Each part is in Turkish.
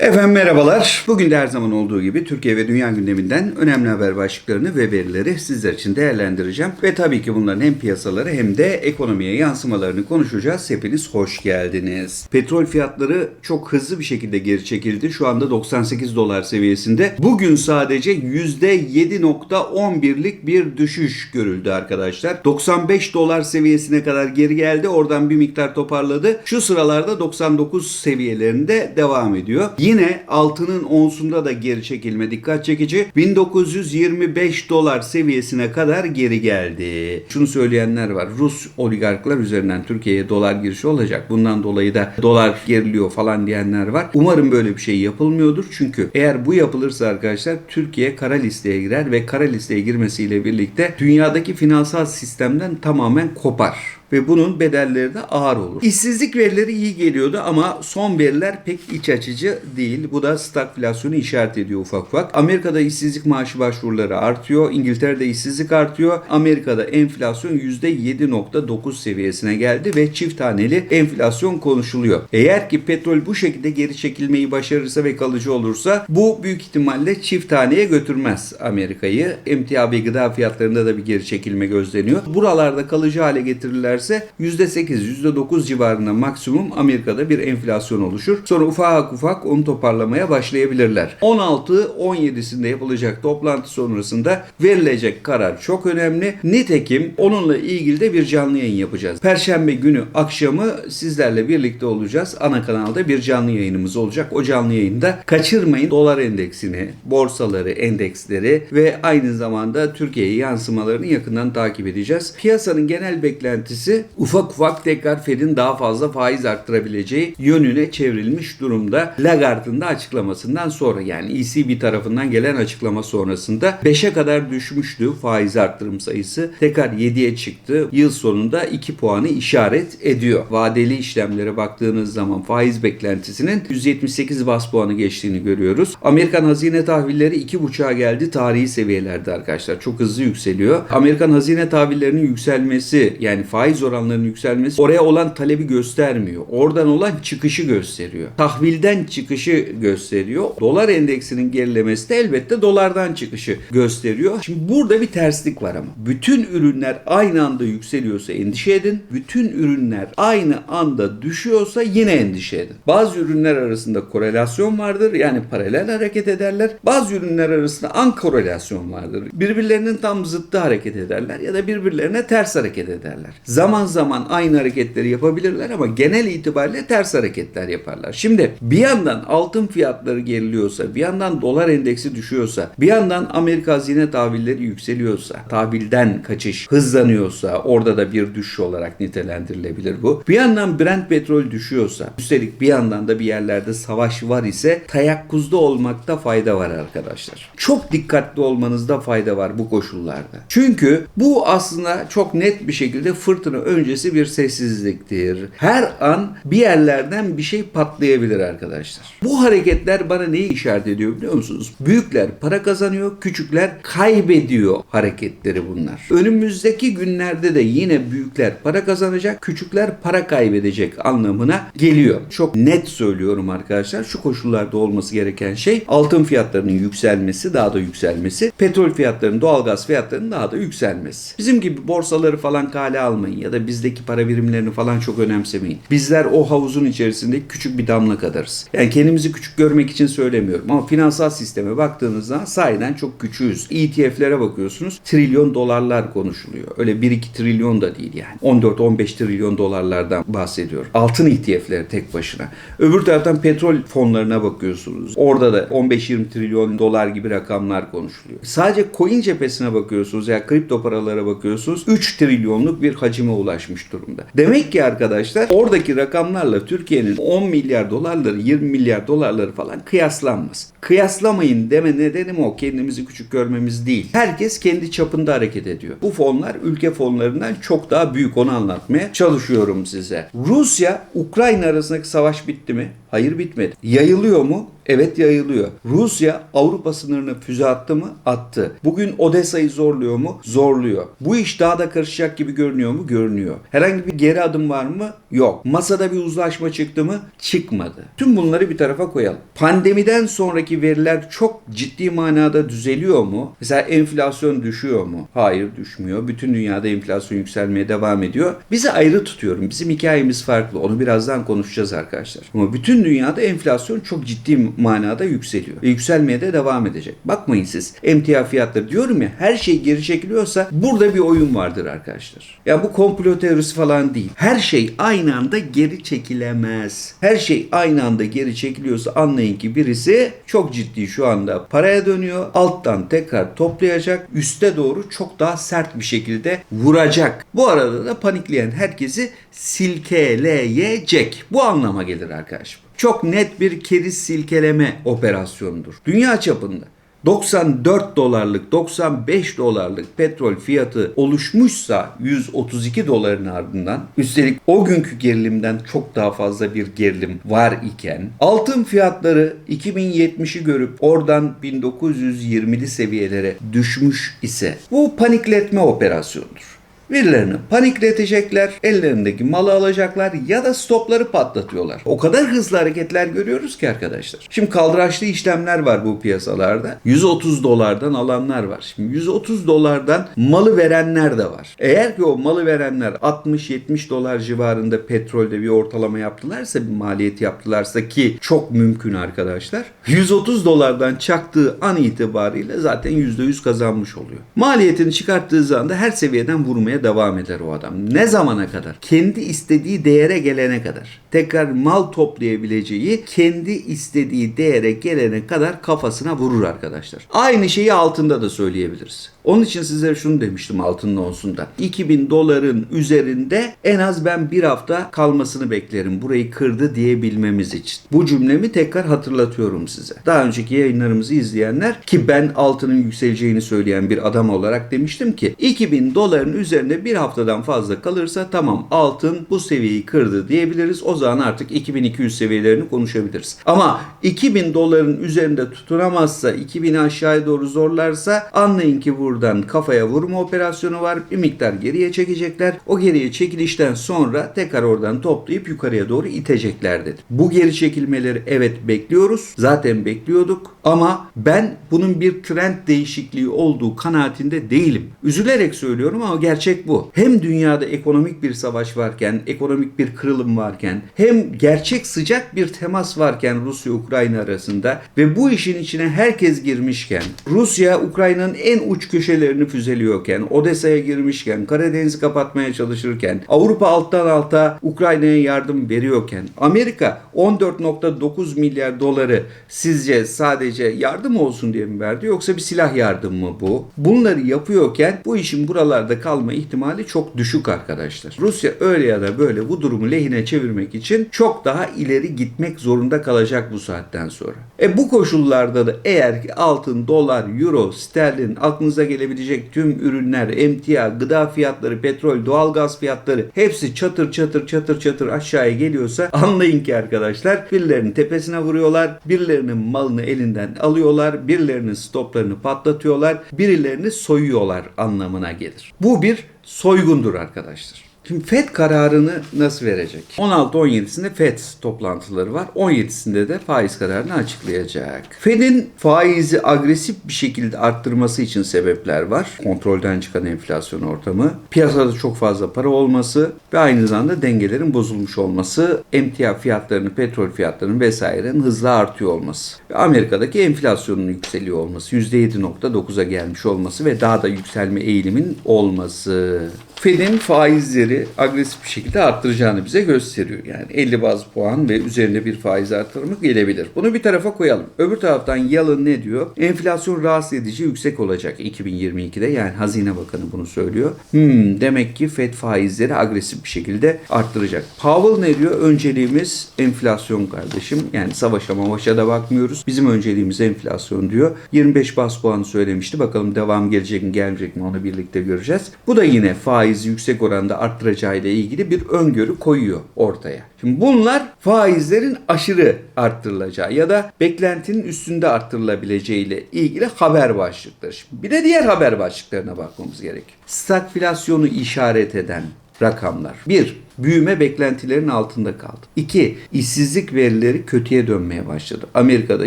Efendim merhabalar. Bugün de her zaman olduğu gibi Türkiye ve dünya gündeminden önemli haber başlıklarını ve verileri sizler için değerlendireceğim. Ve tabii ki bunların hem piyasaları hem de ekonomiye yansımalarını konuşacağız. Hepiniz hoş geldiniz. Petrol fiyatları çok hızlı bir şekilde geri çekildi. Şu anda 98 dolar seviyesinde. Bugün sadece %7.11'lik bir düşüş görüldü arkadaşlar. 95 dolar seviyesine kadar geri geldi. Oradan bir miktar toparladı. Şu sıralarda 99 seviyelerinde devam ediyor. Yine altının onsunda da geri çekilme dikkat çekici. 1925 dolar seviyesine kadar geri geldi. Şunu söyleyenler var. Rus oligarklar üzerinden Türkiye'ye dolar girişi olacak. Bundan dolayı da dolar geriliyor falan diyenler var. Umarım böyle bir şey yapılmıyordur. Çünkü eğer bu yapılırsa arkadaşlar Türkiye kara listeye girer ve kara listeye girmesiyle birlikte dünyadaki finansal sistemden tamamen kopar ve bunun bedelleri de ağır olur. İşsizlik verileri iyi geliyordu ama son veriler pek iç açıcı değil. Bu da stagflasyonu işaret ediyor ufak ufak. Amerika'da işsizlik maaşı başvuruları artıyor. İngiltere'de işsizlik artıyor. Amerika'da enflasyon %7.9 seviyesine geldi ve çift taneli enflasyon konuşuluyor. Eğer ki petrol bu şekilde geri çekilmeyi başarırsa ve kalıcı olursa bu büyük ihtimalle çift taneye götürmez Amerika'yı. Emtia ve gıda fiyatlarında da bir geri çekilme gözleniyor. Buralarda kalıcı hale getirirlerse %8, %9 civarında maksimum Amerika'da bir enflasyon oluşur. Sonra ufak ufak onu toparlamaya başlayabilirler. 16-17'sinde yapılacak toplantı sonrasında verilecek karar çok önemli. Nitekim onunla ilgili de bir canlı yayın yapacağız. Perşembe günü akşamı sizlerle birlikte olacağız. Ana kanalda bir canlı yayınımız olacak. O canlı yayında kaçırmayın dolar endeksini, borsaları, endeksleri ve aynı zamanda Türkiye'ye yansımalarını yakından takip edeceğiz. Piyasanın genel beklentisi ufak ufak tekrar Fed'in daha fazla faiz arttırabileceği yönüne çevrilmiş durumda. Lagarde'ın da açıklamasından sonra yani ECB tarafından gelen açıklama sonrasında 5'e kadar düşmüştü faiz arttırım sayısı. Tekrar 7'ye çıktı. Yıl sonunda 2 puanı işaret ediyor. Vadeli işlemlere baktığınız zaman faiz beklentisinin 178 bas puanı geçtiğini görüyoruz. Amerikan hazine tahvilleri 2.5'a geldi tarihi seviyelerde arkadaşlar. Çok hızlı yükseliyor. Amerikan hazine tahvillerinin yükselmesi yani faiz oranlarının yükselmesi oraya olan talebi göstermiyor. Oradan olan çıkışı gösteriyor. Tahvilden çıkışı gösteriyor. Dolar endeksinin gerilemesi de elbette dolardan çıkışı gösteriyor. Şimdi burada bir terslik var ama. Bütün ürünler aynı anda yükseliyorsa endişe edin. Bütün ürünler aynı anda düşüyorsa yine endişe edin. Bazı ürünler arasında korelasyon vardır. Yani paralel hareket ederler. Bazı ürünler arasında ankorelasyon vardır. Birbirlerinin tam zıttı hareket ederler ya da birbirlerine ters hareket ederler. Zaman zaman aynı hareketleri yapabilirler ama genel itibariyle ters hareketler yaparlar. Şimdi bir yandan altın fiyatları geriliyorsa, bir yandan dolar endeksi düşüyorsa, bir yandan Amerika hazine tahvilleri yükseliyorsa, tahvilden kaçış hızlanıyorsa orada da bir düşüş olarak nitelendirilebilir bu. Bir yandan Brent petrol düşüyorsa, üstelik bir yandan da bir yerlerde savaş var ise tayakkuzda olmakta fayda var arkadaşlar. Çok dikkatli olmanızda fayda var bu koşullarda. Çünkü bu aslında çok net bir şekilde fırtına öncesi bir sessizliktir. Her an bir yerlerden bir şey patlayabilir arkadaşlar. Bu hareketler bana neyi işaret ediyor biliyor musunuz? Büyükler para kazanıyor, küçükler kaybediyor hareketleri bunlar. Önümüzdeki günlerde de yine büyükler para kazanacak, küçükler para kaybedecek anlamına geliyor. Çok net söylüyorum arkadaşlar. Şu koşullarda olması gereken şey altın fiyatlarının yükselmesi, daha da yükselmesi, petrol fiyatlarının, doğalgaz fiyatlarının daha da yükselmesi. Bizim gibi borsaları falan kale almayın ya da bizdeki para birimlerini falan çok önemsemeyin. Bizler o havuzun içerisindeki küçük bir damla kadarız. Yani kendimizi küçük görmek için söylemiyorum ama finansal sisteme baktığınızda sahiden çok küçüğüz. ETF'lere bakıyorsunuz trilyon dolarlar konuşuluyor. Öyle 1-2 trilyon da değil yani. 14-15 trilyon dolarlardan bahsediyor. Altın ETF'leri tek başına. Öbür taraftan petrol fonlarına bakıyorsunuz. Orada da 15-20 trilyon dolar gibi rakamlar konuşuluyor. Sadece coin cephesine bakıyorsunuz ya yani kripto paralara bakıyorsunuz. 3 trilyonluk bir hacime ulaşmış durumda. Demek ki arkadaşlar oradaki rakamlarla Türkiye'nin 10 milyar dolarları 20 milyar dolarları falan kıyaslanmaz. Kıyaslamayın deme nedenim o. Kendimizi küçük görmemiz değil. Herkes kendi çapında hareket ediyor. Bu fonlar ülke fonlarından çok daha büyük onu anlatmaya çalışıyorum size. Rusya Ukrayna arasındaki savaş bitti mi? Hayır bitmedi. Yayılıyor mu? Evet yayılıyor. Rusya Avrupa sınırına füze attı mı? Attı. Bugün Odessa'yı zorluyor mu? Zorluyor. Bu iş daha da karışacak gibi görünüyor mu? Görünüyor. Herhangi bir geri adım var mı? Yok. Masada bir uzlaşma çıktı mı? Çıkmadı. Tüm bunları bir tarafa koyalım. Pandemiden sonraki veriler çok ciddi manada düzeliyor mu? Mesela enflasyon düşüyor mu? Hayır düşmüyor. Bütün dünyada enflasyon yükselmeye devam ediyor. Bizi ayrı tutuyorum. Bizim hikayemiz farklı. Onu birazdan konuşacağız arkadaşlar. Ama bütün dünyada enflasyon çok ciddi manada yükseliyor. Ve yükselmeye de devam edecek. Bakmayın siz emtia fiyatları diyorum ya her şey geri çekiliyorsa burada bir oyun vardır arkadaşlar. Ya bu komplo teorisi falan değil. Her şey aynı anda geri çekilemez. Her şey aynı anda geri çekiliyorsa anlayın ki birisi çok ciddi şu anda paraya dönüyor. Alttan tekrar toplayacak. Üste doğru çok daha sert bir şekilde vuracak. Bu arada da panikleyen herkesi silkeleyecek. Bu anlama gelir arkadaşım. Çok net bir keriz silkeleme operasyonudur. Dünya çapında 94 dolarlık 95 dolarlık petrol fiyatı oluşmuşsa 132 doların ardından üstelik o günkü gerilimden çok daha fazla bir gerilim var iken altın fiyatları 2070'i görüp oradan 1920'li seviyelere düşmüş ise bu panikletme operasyonudur. Birilerini panikletecekler, ellerindeki malı alacaklar ya da stopları patlatıyorlar. O kadar hızlı hareketler görüyoruz ki arkadaşlar. Şimdi kaldıraçlı işlemler var bu piyasalarda. 130 dolardan alanlar var. Şimdi 130 dolardan malı verenler de var. Eğer ki o malı verenler 60-70 dolar civarında petrolde bir ortalama yaptılarsa, bir maliyet yaptılarsa ki çok mümkün arkadaşlar. 130 dolardan çaktığı an itibariyle zaten %100 kazanmış oluyor. Maliyetini çıkarttığı zaman da her seviyeden vurmaya devam eder o adam. Ne zamana kadar? Kendi istediği değere gelene kadar. Tekrar mal toplayabileceği kendi istediği değere gelene kadar kafasına vurur arkadaşlar. Aynı şeyi altında da söyleyebiliriz. Onun için sizlere şunu demiştim altının onsunda. 2000 doların üzerinde en az ben bir hafta kalmasını beklerim. Burayı kırdı diyebilmemiz için. Bu cümlemi tekrar hatırlatıyorum size. Daha önceki yayınlarımızı izleyenler ki ben altının yükseleceğini söyleyen bir adam olarak demiştim ki 2000 doların üzerinde bir haftadan fazla kalırsa tamam altın bu seviyeyi kırdı diyebiliriz. O zaman artık 2200 seviyelerini konuşabiliriz. Ama 2000 doların üzerinde tutunamazsa 2000'i aşağıya doğru zorlarsa anlayın ki buradan kafaya vurma operasyonu var. Bir miktar geriye çekecekler. O geriye çekilişten sonra tekrar oradan toplayıp yukarıya doğru itecekler dedi. Bu geri çekilmeleri evet bekliyoruz. Zaten bekliyorduk ama ben bunun bir trend değişikliği olduğu kanaatinde değilim. Üzülerek söylüyorum ama gerçek bu. Hem dünyada ekonomik bir savaş varken, ekonomik bir kırılım varken, hem gerçek sıcak bir temas varken Rusya-Ukrayna arasında ve bu işin içine herkes girmişken, Rusya Ukrayna'nın en uç köşelerini füzeliyorken, Odessa'ya girmişken, Karadeniz'i kapatmaya çalışırken, Avrupa alttan alta Ukrayna'ya yardım veriyorken, Amerika 14.9 milyar doları sizce sadece yardım olsun diye mi verdi yoksa bir silah yardımı mı bu? Bunları yapıyorken bu işin buralarda kalma ihtimali çok düşük arkadaşlar. Rusya öyle ya da böyle bu durumu lehine çevirmek için çok daha ileri gitmek zorunda kalacak bu saatten sonra. E bu koşullarda da eğer ki altın, dolar, euro, sterlin, aklınıza gelebilecek tüm ürünler, emtia, gıda fiyatları, petrol, doğalgaz fiyatları hepsi çatır çatır çatır çatır aşağıya geliyorsa anlayın ki arkadaşlar birilerinin tepesine vuruyorlar, birilerinin malını elinden alıyorlar, birilerinin stoplarını patlatıyorlar, birilerini soyuyorlar anlamına gelir. Bu bir soygundur arkadaşlar. Şimdi FED kararını nasıl verecek? 16-17'sinde FED toplantıları var. 17'sinde de faiz kararını açıklayacak. FED'in faizi agresif bir şekilde arttırması için sebepler var. Kontrolden çıkan enflasyon ortamı, piyasada çok fazla para olması ve aynı zamanda dengelerin bozulmuş olması, emtia fiyatlarının, petrol fiyatlarının vesairenin hızla artıyor olması ve Amerika'daki enflasyonun yükseliyor olması, %7.9'a gelmiş olması ve daha da yükselme eğilimin olması. Fed'in faizleri agresif bir şekilde arttıracağını bize gösteriyor. Yani 50 baz puan ve üzerine bir faiz artırımı gelebilir. Bunu bir tarafa koyalım. Öbür taraftan Yalın ne diyor? Enflasyon rahatsız edici yüksek olacak 2022'de. Yani Hazine Bakanı bunu söylüyor. Hmm, demek ki Fed faizleri agresif bir şekilde arttıracak. Powell ne diyor? Önceliğimiz enflasyon kardeşim. Yani savaşa mavaşa da bakmıyoruz. Bizim önceliğimiz enflasyon diyor. 25 baz puanı söylemişti. Bakalım devam gelecek mi gelmeyecek mi onu birlikte göreceğiz. Bu da yine faiz faizi yüksek oranda arttıracağı ile ilgili bir öngörü koyuyor ortaya. Şimdi bunlar faizlerin aşırı arttırılacağı ya da beklentinin üstünde arttırılabileceği ile ilgili haber başlıkları. Şimdi bir de diğer haber başlıklarına bakmamız gerek. Stagflasyonu işaret eden rakamlar. 1. Büyüme beklentilerin altında kaldı. 2. İşsizlik verileri kötüye dönmeye başladı. Amerika'da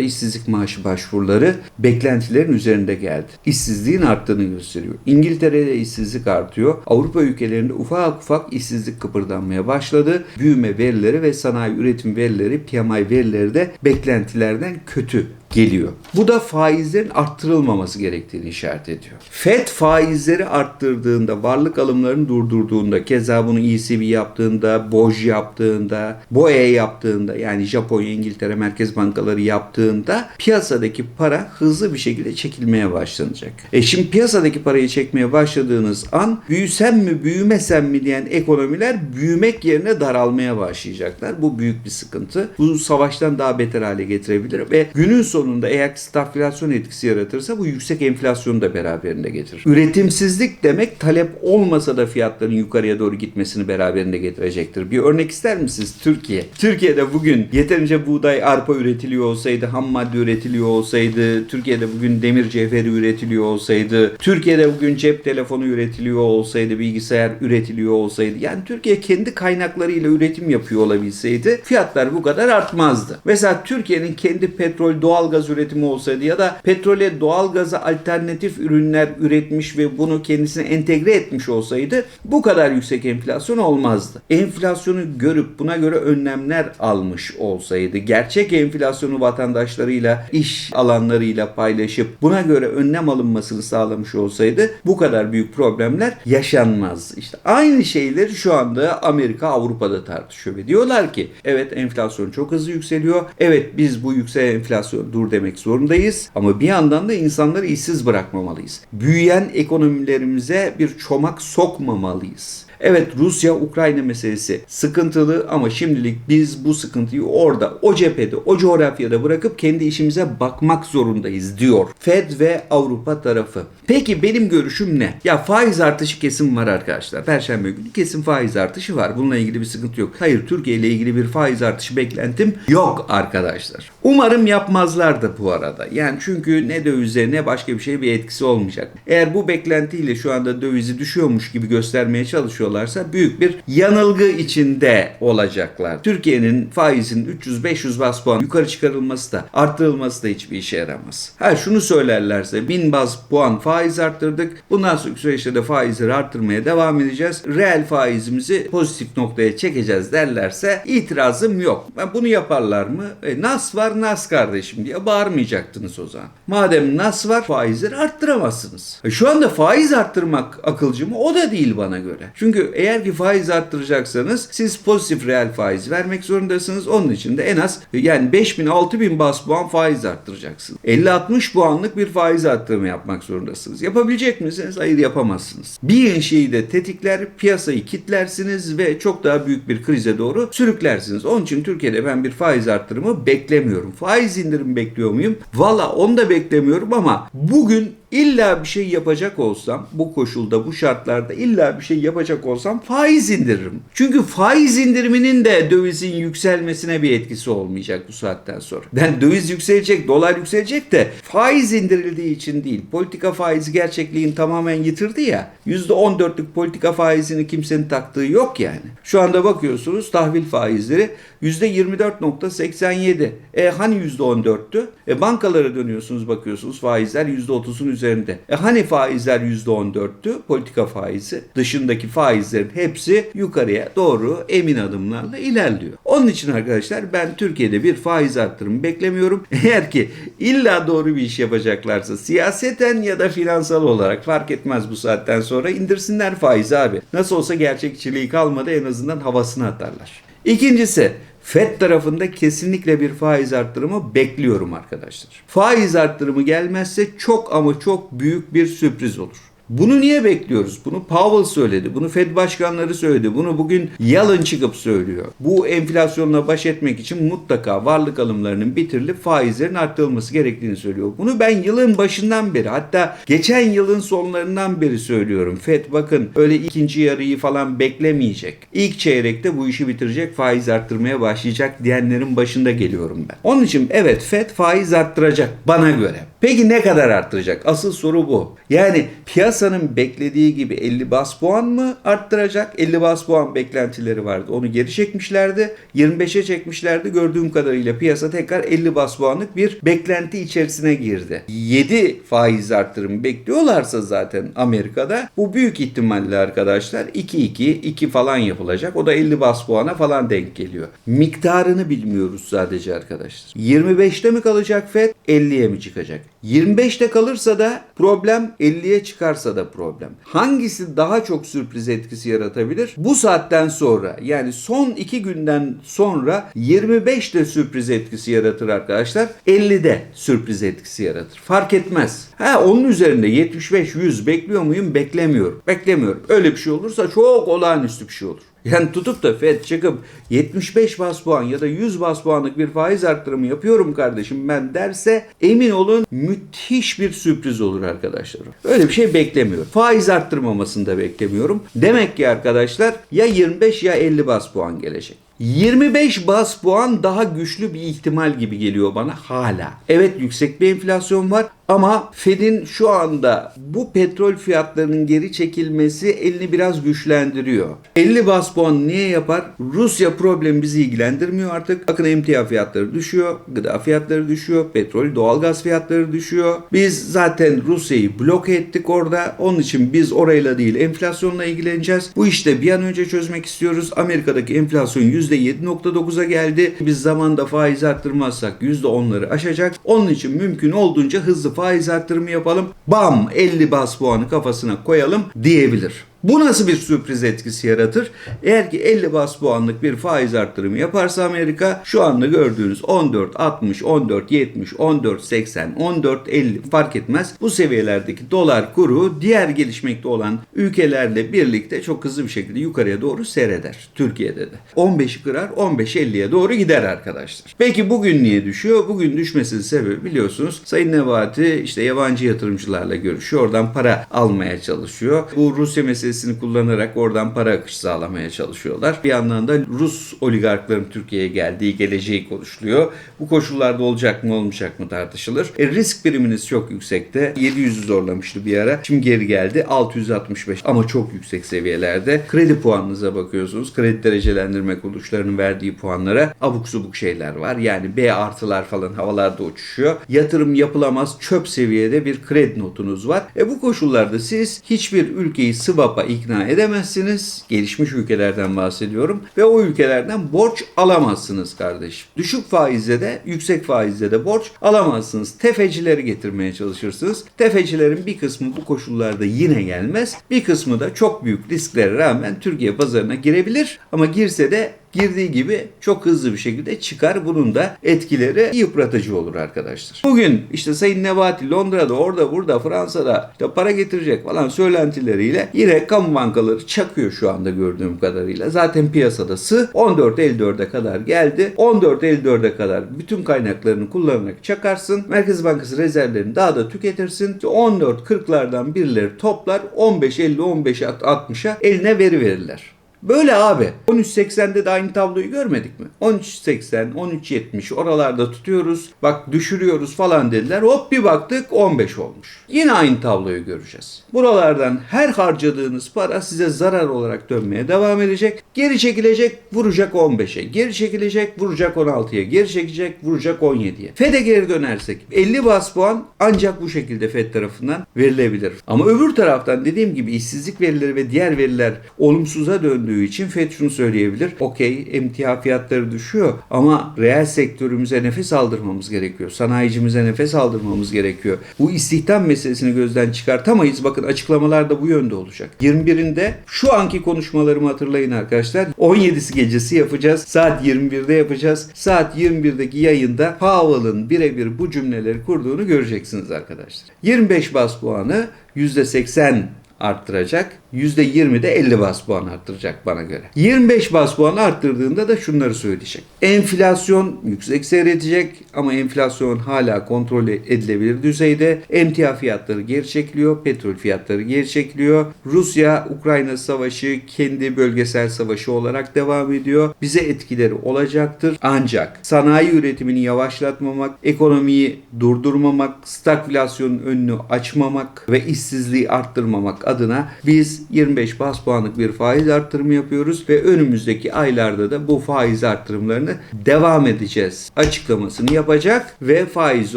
işsizlik maaşı başvuruları beklentilerin üzerinde geldi. İşsizliğin arttığını gösteriyor. İngiltere'de işsizlik artıyor. Avrupa ülkelerinde ufak ufak işsizlik kıpırdanmaya başladı. Büyüme verileri ve sanayi üretim verileri, PMI verileri de beklentilerden kötü geliyor. Bu da faizlerin arttırılmaması gerektiğini işaret ediyor. FED faizleri arttırdığında, varlık alımlarını durdurduğunda, keza bunu ECB yaptığında, BOJ yaptığında, BOE yaptığında yani Japonya, İngiltere merkez bankaları yaptığında piyasadaki para hızlı bir şekilde çekilmeye başlanacak. E şimdi piyasadaki parayı çekmeye başladığınız an büyüsem mi büyümesem mi diyen ekonomiler büyümek yerine daralmaya başlayacaklar. Bu büyük bir sıkıntı. Bu savaştan daha beter hale getirebilir ve günün sonunda eğer stagflasyon etkisi yaratırsa bu yüksek enflasyonu da beraberinde getirir. Üretimsizlik demek talep olmasa da fiyatların yukarıya doğru gitmesini beraberinde getirecektir. Bir örnek ister misiniz? Türkiye. Türkiye'de bugün yeterince buğday, arpa üretiliyor olsaydı, ham madde üretiliyor olsaydı, Türkiye'de bugün demir cevheri üretiliyor olsaydı, Türkiye'de bugün cep telefonu üretiliyor olsaydı, bilgisayar üretiliyor olsaydı, yani Türkiye kendi kaynaklarıyla üretim yapıyor olabilseydi fiyatlar bu kadar artmazdı. Mesela Türkiye'nin kendi petrol, doğalgaz üretimi olsaydı ya da petrole, doğalgaza alternatif ürünler üretmiş ve bunu kendisine entegre etmiş olsaydı bu kadar yüksek enflasyon olmazdı. Enflasyonu görüp buna göre önlemler almış olsaydı, gerçek enflasyonu vatandaşlarıyla, iş alanlarıyla paylaşıp buna göre önlem alınmasını sağlamış olsaydı bu kadar büyük problemler yaşanmaz. İşte aynı şeyleri şu anda Amerika, Avrupa'da tartışıyor ve diyorlar ki evet enflasyon çok hızlı yükseliyor. Evet biz bu yüksek enflasyon dur demek zorundayız ama bir yandan da insanları işsiz bırakmamalıyız. Büyüyen ekonomilerimize bir çomak sokmamalıyız. Evet Rusya-Ukrayna meselesi sıkıntılı ama şimdilik biz bu sıkıntıyı orada, o cephede, o coğrafyada bırakıp kendi işimize bakmak zorundayız diyor Fed ve Avrupa tarafı. Peki benim görüşüm ne? Ya faiz artışı kesin var arkadaşlar. Perşembe günü kesin faiz artışı var. Bununla ilgili bir sıkıntı yok. Hayır Türkiye ile ilgili bir faiz artışı beklentim yok arkadaşlar. Umarım yapmazlar da bu arada. Yani çünkü ne dövize ne başka bir şey bir etkisi olmayacak. Eğer bu beklentiyle şu anda dövizi düşüyormuş gibi göstermeye çalışıyorlarsa büyük bir yanılgı içinde olacaklar. Türkiye'nin faizin 300-500 bas puan yukarı çıkarılması da arttırılması da hiçbir işe yaramaz. Ha şunu söylerlerse 1000 bas puan faiz arttırdık. Bundan sonraki süreçte de faizleri arttırmaya devam edeceğiz. Reel faizimizi pozitif noktaya çekeceğiz derlerse itirazım yok. Bunu yaparlar mı? E, nas var nas kardeşim diye bağırmayacaktınız o zaman. Madem nas var faizleri arttıramazsınız. E, şu anda faiz arttırmak akılcı mı? O da değil bana göre. Çünkü eğer ki faiz arttıracaksanız siz pozitif reel faiz vermek zorundasınız. Onun için de en az yani 5000 6000 bas puan faiz arttıracaksınız. 50-60 puanlık bir faiz arttırma yapmak zorundasınız. Yapabilecek misiniz? Hayır yapamazsınız. Bir şeyi de tetikler, piyasayı kitlersiniz ve çok daha büyük bir krize doğru sürüklersiniz. Onun için Türkiye'de ben bir faiz arttırımı beklemiyorum. Faiz indirim bekliyor muyum? Valla onu da beklemiyorum ama bugün İlla bir şey yapacak olsam bu koşulda bu şartlarda illa bir şey yapacak olsam faiz indiririm. Çünkü faiz indiriminin de dövizin yükselmesine bir etkisi olmayacak bu saatten sonra. Yani döviz yükselecek, dolar yükselecek de faiz indirildiği için değil. Politika faizi gerçekliğini tamamen yitirdi ya. %14'lük politika faizini kimsenin taktığı yok yani. Şu anda bakıyorsunuz tahvil faizleri %24.87. E hani %14'tü? E bankalara dönüyorsunuz bakıyorsunuz faizler %30'un üzerinde. E hani faizler %14'tü? Politika faizi dışındaki faizlerin hepsi yukarıya doğru emin adımlarla ilerliyor. Onun için arkadaşlar ben Türkiye'de bir faiz arttırımı beklemiyorum. Eğer ki illa doğru bir iş yapacaklarsa siyaseten ya da finansal olarak fark etmez bu saatten sonra indirsinler faizi abi. Nasıl olsa gerçekçiliği kalmadı en azından havasını atarlar. İkincisi FED tarafında kesinlikle bir faiz arttırımı bekliyorum arkadaşlar. Faiz arttırımı gelmezse çok ama çok büyük bir sürpriz olur. Bunu niye bekliyoruz? Bunu Powell söyledi. Bunu Fed başkanları söyledi. Bunu bugün Yalın çıkıp söylüyor. Bu enflasyonla baş etmek için mutlaka varlık alımlarının bitirilip faizlerin arttırılması gerektiğini söylüyor. Bunu ben yılın başından beri hatta geçen yılın sonlarından beri söylüyorum. Fed bakın öyle ikinci yarıyı falan beklemeyecek. İlk çeyrekte bu işi bitirecek faiz arttırmaya başlayacak diyenlerin başında geliyorum ben. Onun için evet Fed faiz arttıracak bana göre. Peki ne kadar arttıracak? Asıl soru bu. Yani piyasanın beklediği gibi 50 bas puan mı arttıracak? 50 bas puan beklentileri vardı. Onu geri çekmişlerdi. 25'e çekmişlerdi. Gördüğüm kadarıyla piyasa tekrar 50 bas puanlık bir beklenti içerisine girdi. 7 faiz arttırımı bekliyorlarsa zaten Amerika'da bu büyük ihtimalle arkadaşlar 2-2, 2 falan yapılacak. O da 50 bas puana falan denk geliyor. Miktarını bilmiyoruz sadece arkadaşlar. 25'te mi kalacak FED? 50'ye mi çıkacak? 25'te kalırsa da problem 50'ye çıkarsa da problem. Hangisi daha çok sürpriz etkisi yaratabilir? Bu saatten sonra yani son 2 günden sonra 25'te sürpriz etkisi yaratır arkadaşlar. 50'de sürpriz etkisi yaratır. Fark etmez. Ha onun üzerinde 75-100 bekliyor muyum? Beklemiyorum. Beklemiyorum. Öyle bir şey olursa çok olağanüstü bir şey olur. Yani tutup da FED çıkıp 75 bas puan ya da 100 bas puanlık bir faiz arttırımı yapıyorum kardeşim ben derse emin olun müthiş bir sürpriz olur arkadaşlar. Öyle bir şey beklemiyorum. Faiz arttırmamasını da beklemiyorum. Demek ki arkadaşlar ya 25 ya 50 bas puan gelecek. 25 bas puan daha güçlü bir ihtimal gibi geliyor bana hala. Evet yüksek bir enflasyon var ama Fed'in şu anda bu petrol fiyatlarının geri çekilmesi elini biraz güçlendiriyor. 50 bas puan niye yapar? Rusya problemi bizi ilgilendirmiyor artık. Bakın emtia fiyatları düşüyor, gıda fiyatları düşüyor, petrol, doğalgaz fiyatları düşüyor. Biz zaten Rusya'yı bloke ettik orada. Onun için biz orayla değil enflasyonla ilgileneceğiz. Bu işte bir an önce çözmek istiyoruz. Amerika'daki enflasyon %7.9'a geldi. Biz zamanda faiz arttırmazsak %10'ları aşacak. Onun için mümkün olduğunca hızlı faiz arttırımı yapalım. Bam 50 bas puanı kafasına koyalım diyebilir. Bu nasıl bir sürpriz etkisi yaratır? Eğer ki 50 bas puanlık bir faiz arttırımı yaparsa Amerika şu anda gördüğünüz 14.60, 14.70, 14.80, 14.50 fark etmez. Bu seviyelerdeki dolar kuru diğer gelişmekte olan ülkelerle birlikte çok hızlı bir şekilde yukarıya doğru seyreder. Türkiye'de de. 15'i kırar 15.50'ye doğru gider arkadaşlar. Peki bugün niye düşüyor? Bugün düşmesinin sebebi biliyorsunuz Sayın Nebati işte yabancı yatırımcılarla görüşüyor. Oradan para almaya çalışıyor. Bu Rusya meselesi meselesini kullanarak oradan para akışı sağlamaya çalışıyorlar. Bir yandan da Rus oligarkların Türkiye'ye geldiği geleceği konuşuluyor. Bu koşullarda olacak mı olmayacak mı tartışılır. E, risk biriminiz çok yüksekte. 700'ü zorlamıştı bir ara. Şimdi geri geldi 665 ama çok yüksek seviyelerde. Kredi puanınıza bakıyorsunuz. Kredi derecelendirme kuruluşlarının verdiği puanlara abuk subuk şeyler var. Yani B artılar falan havalarda uçuşuyor. Yatırım yapılamaz çöp seviyede bir kredi notunuz var. E bu koşullarda siz hiçbir ülkeyi swap'a ikna edemezsiniz. Gelişmiş ülkelerden bahsediyorum. Ve o ülkelerden borç alamazsınız kardeşim. Düşük faizle de yüksek faizle de borç alamazsınız. Tefecileri getirmeye çalışırsınız. Tefecilerin bir kısmı bu koşullarda yine gelmez. Bir kısmı da çok büyük risklere rağmen Türkiye pazarına girebilir. Ama girse de girdiği gibi çok hızlı bir şekilde çıkar. Bunun da etkileri yıpratıcı olur arkadaşlar. Bugün işte Sayın Nebati Londra'da orada burada Fransa'da işte para getirecek falan söylentileriyle yine kamu bankaları çakıyor şu anda gördüğüm kadarıyla. Zaten piyasada sı 14.54'e kadar geldi. 14.54'e kadar bütün kaynaklarını kullanarak çakarsın. Merkez Bankası rezervlerini daha da tüketirsin. 14.40'lardan birileri toplar 15.50 15.60'a eline veri verirler. Böyle abi. 13.80'de de aynı tabloyu görmedik mi? 13.80, 13.70 oralarda tutuyoruz. Bak düşürüyoruz falan dediler. Hop bir baktık 15 olmuş. Yine aynı tabloyu göreceğiz. Buralardan her harcadığınız para size zarar olarak dönmeye devam edecek. Geri çekilecek, vuracak 15'e. Geri çekilecek, vuracak 16'ya. Geri çekecek, vuracak 17'ye. FED'e geri dönersek 50 bas puan ancak bu şekilde FED tarafından verilebilir. Ama öbür taraftan dediğim gibi işsizlik verileri ve diğer veriler olumsuza döndü göründüğü için FED şunu söyleyebilir. Okey emtia fiyatları düşüyor ama reel sektörümüze nefes aldırmamız gerekiyor. Sanayicimize nefes aldırmamız gerekiyor. Bu istihdam meselesini gözden çıkartamayız. Bakın açıklamalar da bu yönde olacak. 21'inde şu anki konuşmalarımı hatırlayın arkadaşlar. 17'si gecesi yapacağız. Saat 21'de yapacağız. Saat 21'deki yayında Powell'ın birebir bu cümleleri kurduğunu göreceksiniz arkadaşlar. 25 bas puanı %80 arttıracak. %20 de 50 bas puan arttıracak bana göre. 25 bas puan arttırdığında da şunları söyleyecek. Enflasyon yüksek seyredecek ama enflasyon hala kontrol edilebilir düzeyde. Emtia fiyatları geri petrol fiyatları geri. Rusya-Ukrayna savaşı kendi bölgesel savaşı olarak devam ediyor. Bize etkileri olacaktır. Ancak sanayi üretimini yavaşlatmamak, ekonomiyi durdurmamak, stagflasyonun önünü açmamak ve işsizliği arttırmamak adına biz 25 bas puanlık bir faiz arttırımı yapıyoruz ve önümüzdeki aylarda da bu faiz arttırımlarını devam edeceğiz açıklamasını yapacak ve faiz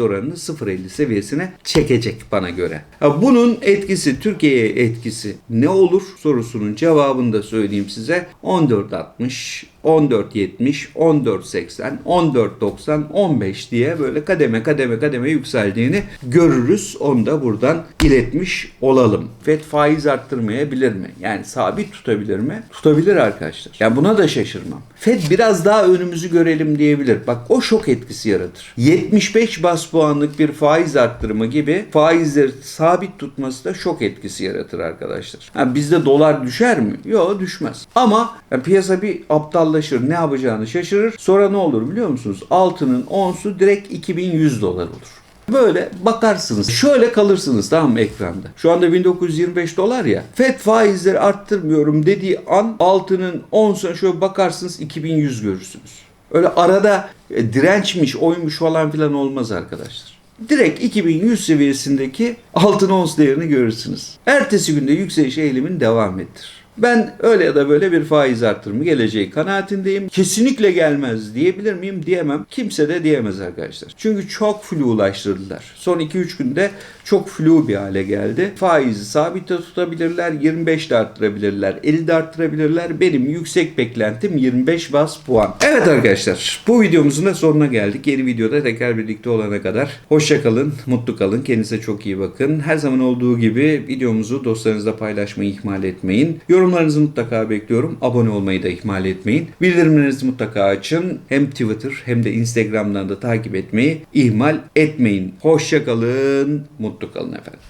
oranını 0.50 seviyesine çekecek bana göre. Bunun etkisi Türkiye'ye etkisi ne olur sorusunun cevabını da söyleyeyim size. 14.60 14.70, 14.80, 14.90, 15 diye böyle kademe kademe kademe yükseldiğini görürüz. Onu da buradan iletmiş olalım. FED faiz arttırmayabilir mi? Yani sabit tutabilir mi? Tutabilir arkadaşlar. Yani buna da şaşırmam. FED biraz daha önümüzü görelim diyebilir. Bak o şok etkisi yaratır. 75 bas puanlık bir faiz arttırımı gibi faizleri sabit tutması da şok etkisi yaratır arkadaşlar. Ha, bizde dolar düşer mi? Yok düşmez. Ama ya, piyasa bir aptallaşır. Ne yapacağını şaşırır. Sonra ne olur biliyor musunuz? Altının onsu direkt 2100 dolar olur. Böyle bakarsınız. Şöyle kalırsınız tamam mı ekranda. Şu anda 1925 dolar ya. FED faizleri arttırmıyorum dediği an altının onsuna şöyle bakarsınız 2100 görürsünüz. Öyle arada e, dirençmiş, oymuş falan filan olmaz arkadaşlar. Direkt 2100 seviyesindeki altın ons değerini görürsünüz. Ertesi günde yükseliş eğilimin devam ettir. Ben öyle ya da böyle bir faiz artırımı geleceği kanaatindeyim. Kesinlikle gelmez diyebilir miyim? Diyemem. Kimse de diyemez arkadaşlar. Çünkü çok flulaştırdılar. Son 2-3 günde çok flu bir hale geldi. Faizi sabit de tutabilirler, 25 de arttırabilirler, 50 de arttırabilirler. Benim yüksek beklentim 25 bas puan. Evet arkadaşlar bu videomuzun da sonuna geldik. Yeni videoda tekrar birlikte olana kadar. Hoşça kalın, mutlu kalın, kendinize çok iyi bakın. Her zaman olduğu gibi videomuzu dostlarınızla paylaşmayı ihmal etmeyin. Yorumlarınızı mutlaka bekliyorum. Abone olmayı da ihmal etmeyin. Bildirimlerinizi mutlaka açın. Hem Twitter hem de Instagram'dan da takip etmeyi ihmal etmeyin. Hoşça kalın, mutlu kalın efendim.